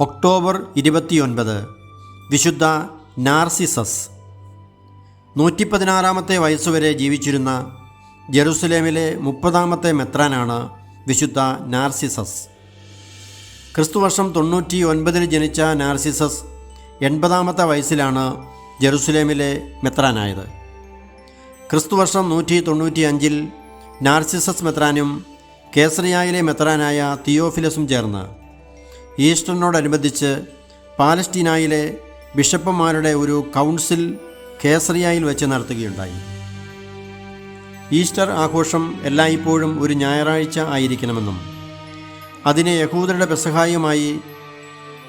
October ഇരുപത്തിയൊൻപത്. വിശുദ്ധ Narcissus. നൂറ്റി പതിനാറാമത്തെ വയസ്സുവരെ ജീവിച്ചിരുന്ന ജെറുസലേമിലെ മുപ്പതാമത്തെ മെത്രാനാണ് വിശുദ്ധ നാർസിസസ്. ക്രിസ്തുവർഷം തൊണ്ണൂറ്റി ഒൻപതിന് ജനിച്ച നാർസിസസ് എൺപതാമത്തെ വയസ്സിലാണ് ജെറുസലേമിലെ മെത്രാനായത്. ക്രിസ്തുവർഷം നൂറ്റി തൊണ്ണൂറ്റി അഞ്ചിൽ നാർസിസസ് മെത്രാനും കേസറിയായിലെ മെത്രാനായ തിയോഫിലസും ചേർന്ന് ഈസ്റ്ററിനോടനുബന്ധിച്ച് പാലസ്റ്റീനായിലെ ബിഷപ്പന്മാരുടെ ഒരു കൗൺസിൽ കേസറിയായിൽ വെച്ച് നടത്തുകയുണ്ടായി. ഈസ്റ്റർ ആഘോഷം എല്ലായ്പ്പോഴും ഒരു ഞായറാഴ്ച ആയിരിക്കണമെന്നും അതിനെ യഹൂദരുടെ പെസഹായുമായി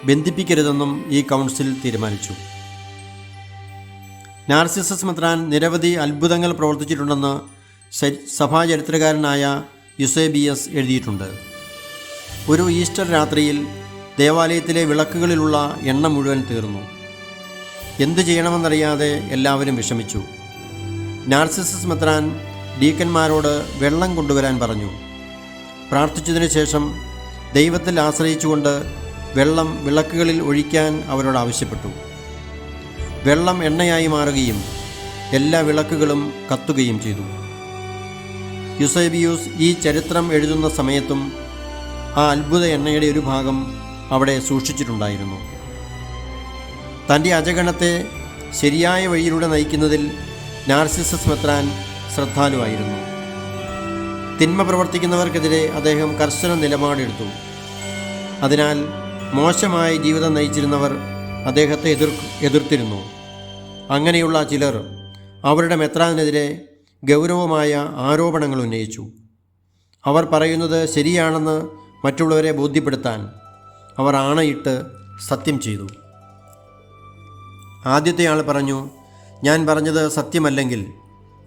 ബന്ധിപ്പിക്കരുതെന്നും ഈ കൗൺസിൽ തീരുമാനിച്ചു. നാർസിസസ് മെത്രാൻ നിരവധി അത്ഭുതങ്ങൾ പ്രവർത്തിച്ചിട്ടുണ്ടെന്ന് സഭാ ചരിത്രകാരനായ യുസേബിയസ് എഴുതിയിട്ടുണ്ട്. ഒരു ഈസ്റ്റർ രാത്രിയിൽ ദേവാലയത്തിലെ വിളക്കുകളിലുള്ള എണ്ണ മുഴുവൻ തീർന്നു. എന്തു ചെയ്യണമെന്നറിയാതെ എല്ലാവരും വിഷമിച്ചു. നാർസിസസ് മെത്രാൻ ഡീക്കന്മാരോട് വെള്ളം കൊണ്ടുവരാൻ പറഞ്ഞു. പ്രാർത്ഥിച്ചതിനു ശേഷം ദൈവത്തിൽ ആശ്രയിച്ചുകൊണ്ട് വെള്ളം വിളക്കുകളിൽ ഒഴിക്കാൻ അവരോട് ആവശ്യപ്പെട്ടു. വെള്ളം എണ്ണയായി മാറുകയും എല്ലാ വിളക്കുകളും കത്തുകയും ചെയ്തു. യുസേബിയൂസ് ഈ ചരിത്രം എഴുതുന്ന സമയത്തും ആ അത്ഭുത എണ്ണയുടെ ഒരു ഭാഗം അവിടെ സൂക്ഷിച്ചിട്ടുണ്ടായിരുന്നു. തന്റെ അജഗണത്തെ ശരിയായ വഴിയിലൂടെ നയിക്കുന്നതിൽ നാർസിസസ് മെത്രാൻ ശ്രദ്ധാലുവായിരുന്നു. തിന്മ പ്രവർത്തിക്കുന്നവർക്കെതിരെ അദ്ദേഹം കർശന നിലപാടെടുത്തു. അതിനാൽ മോശമായ ജീവിതം നയിച്ചിരുന്നവർ അദ്ദേഹത്തെ എതിർ എതിർത്തിരുന്നു. അങ്ങനെയുള്ള ചിലർ അവരുടെ മെത്രാനെതിരെ ഗൗരവമായ ആരോപണങ്ങൾ ഉന്നയിച്ചു. അവർ പറയുന്നത് ശരിയാണെന്ന് മറ്റുള്ളവരെ ബോധ്യപ്പെടുത്താൻ അവർ ആണയിട്ട് സത്യം ചെയ്തു. ആദ്യത്തെ ആൾ പറഞ്ഞു ഞാൻ പറഞ്ഞത് സത്യമല്ലെങ്കിൽ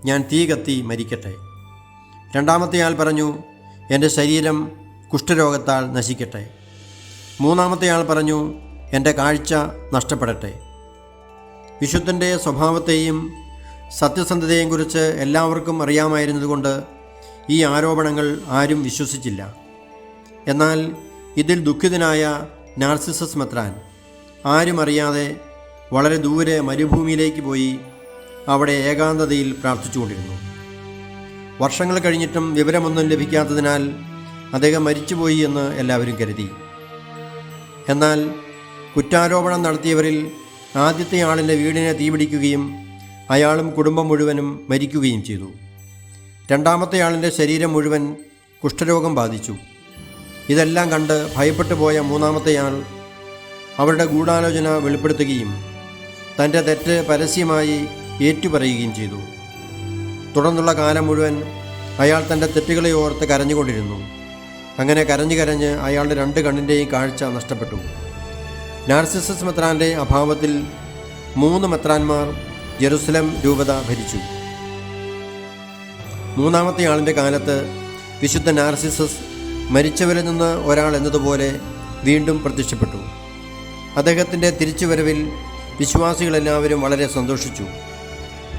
ഞാൻ തീ കത്തി മരിക്കട്ടെ. രണ്ടാമത്തെ ആൾ പറഞ്ഞു എന്റെ ശരീരം കുഷ്ഠരോഗത്താൽ നശിക്കട്ടെ. മൂന്നാമത്തെ ആൾ പറഞ്ഞു എന്റെ കാഴ്ച നഷ്ടപ്പെടട്ടെ. വിശുദ്ധന്റെ സ്വഭാവത്തെയും സത്യസന്ധതയെയും കുറിച്ച് എല്ലാവർക്കും അറിയാമായിരുന്നതുകൊണ്ട് ഈ ആരോപണങ്ങൾ ആരും വിശ്വസിച്ചില്ല. എന്നാൽ ഇതിൽ ദുഃഖിതനായ നാർസിസസ് മെത്രാൻ. ആരും അറിയാതെ വളരെ ദൂരെ മരുഭൂമിയിലേക്ക് പോയി അവിടെ ഏകാന്തതയിൽ പ്രാർത്ഥിച്ചുകൊണ്ടിരുന്നു. വർഷങ്ങൾ കഴിഞ്ഞിട്ടും വിവരമൊന്നും ലഭിക്കാത്തതിനാൽ അദ്ദേഹം മരിച്ചുപോയി എന്ന് എല്ലാവരും കരുതി. എന്നാൽ കുറ്റാരോപണം നടത്തിയവരിൽ ആദ്യത്തെ ആളിന്റെ വീടിനെ തീപിടിക്കുകയും അയാളും കുടുംബം മുഴുവനും മരിക്കുകയും ചെയ്തു. രണ്ടാമത്തെ ആളിന്റെ ശരീരം മുഴുവൻ കുഷ്ഠരോഗം ബാധിച്ചു. ഇതെല്ലാം കണ്ട് ഭയപ്പെട്ടു പോയ മൂന്നാമത്തെയാൾ അവരുടെ ഗൂഢാലോചന വെളിപ്പെടുത്തുകയും തന്റെ തെറ്റ് പരസ്യമായി ഏറ്റുപറയുകയും ചെയ്തു. തുടർന്നുള്ള കാലം മുഴുവൻ അയാൾ തന്റെ തെറ്റുകളെ ഓർത്ത് കരഞ്ഞുകൊണ്ടിരുന്നു. അങ്ങനെ കരഞ്ഞു കരഞ്ഞ് അയാളുടെ രണ്ട് കണ്ണിന്റെയും കാഴ്ച നഷ്ടപ്പെട്ടു. നാർസിസസ് മെത്രാന്റെ അഭാവത്തിൽ മൂന്ന് മെത്രാന്മാർ ജെറുസലം രൂപത ഭരിച്ചു. മൂന്നാമത്തെ ആളിന്റെ കാലത്ത് വിശുദ്ധ നാർസിസസ് മരിച്ചവരിൽ നിന്ന് ഒരാൾ എന്നതുപോലെ വീണ്ടും പ്രത്യക്ഷപ്പെട്ടു. അദ്ദേഹത്തിന്റെ തിരിച്ചുവരവിൽ വിശ്വാസികളെല്ലാവരും വളരെ സന്തോഷിച്ചു.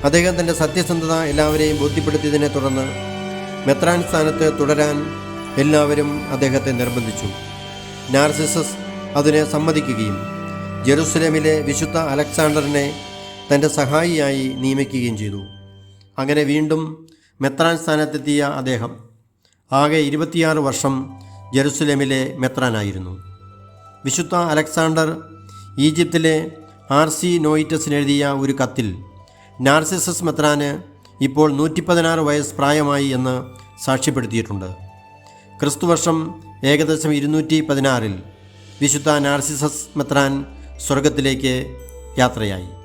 അദ്ദേഹം തന്റെ സത്യസന്ധത എല്ലാവരെയും ബോധ്യപ്പെടുത്തിയതിനെ തുടർന്ന് മെത്രാൻ സ്ഥാനത്ത് തുടരാൻ എല്ലാവരും അദ്ദേഹത്തെ നിർബന്ധിച്ചു. നാർസിസസ് അതിനെ സമ്മതിക്കുകയും ജെറുസലേമിലെ വിശുദ്ധ അലക്സാണ്ടറിനെ തന്റെ സഹായിയായി നിയമിക്കുകയും ചെയ്തു. അങ്ങനെ വീണ്ടും മെത്രാൻ സ്ഥാനത്തെത്തിയ അദ്ദേഹം ആകെ ഇരുപത്തിയാറ് വർഷം ജെറുസലേമിലെ മെത്രാനായിരുന്നു. വിശുദ്ധ അലക്സാണ്ടർ ഈജിപ്തിലെ ആർ സി നോയിറ്റസിന് എഴുതിയ ഒരു കത്തിൽ നാർസിസസ് മെത്രാന് ഇപ്പോൾ നൂറ്റി പതിനാറ് വയസ്സ് പ്രായമായി എന്ന് സാക്ഷ്യപ്പെടുത്തിയിട്ടുണ്ട്. ക്രിസ്തുവർഷം ഏകദേശം ഇരുന്നൂറ്റി പതിനാറിൽ വിശുദ്ധ നാർസിസസ് മെത്രാൻ സ്വർഗത്തിലേക്ക് യാത്രയായി.